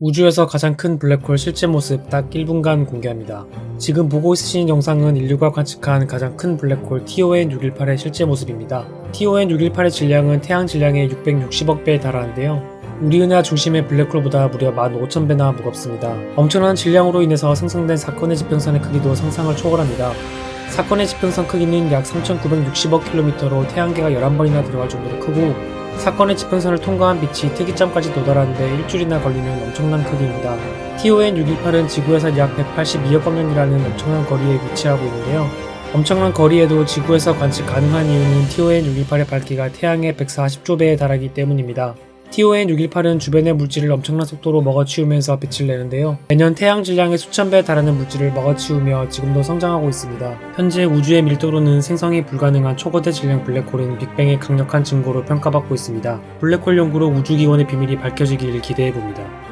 우주에서 가장 큰 블랙홀 실제 모습 딱 1분간 공개합니다. 지금 보고 있으신 영상은 인류가 관측한 가장 큰 블랙홀 TON618의 실제 모습입니다. TON618의 질량은 태양 질량의 660억 배에 달하는데요. 우리 은하 중심의 블랙홀보다 무려 15,000배나 무겁습니다. 엄청난 질량으로 인해서 생성된 사건의 지평선의 크기도 상상을 초월합니다. 사건의 지평선 크기는 약 3,960억 킬로미터로 태양계가 11번이나 들어갈 정도로 크고 사건의 지평선을 통과한 빛이 특이점까지 도달하는데 일주일이나 걸리는 엄청난 크기입니다. TON618은 지구에서 약 182억 광년이라는 엄청난 거리에 위치하고 있는데요. 엄청난 거리에도 지구에서 관측 가능한 이유는 TON618의 밝기가 태양의 140조 배에 달하기 때문입니다. TON618은 주변의 물질을 엄청난 속도로 먹어치우면서 빛을 내는데요. 매년 태양 질량의 수천 배에 달하는 물질을 먹어치우며 지금도 성장하고 있습니다. 현재 우주의 밀도로는 생성이 불가능한 초거대 질량 블랙홀은 빅뱅의 강력한 증거로 평가받고 있습니다. 블랙홀 연구로 우주기원의 비밀이 밝혀지길 기대해봅니다.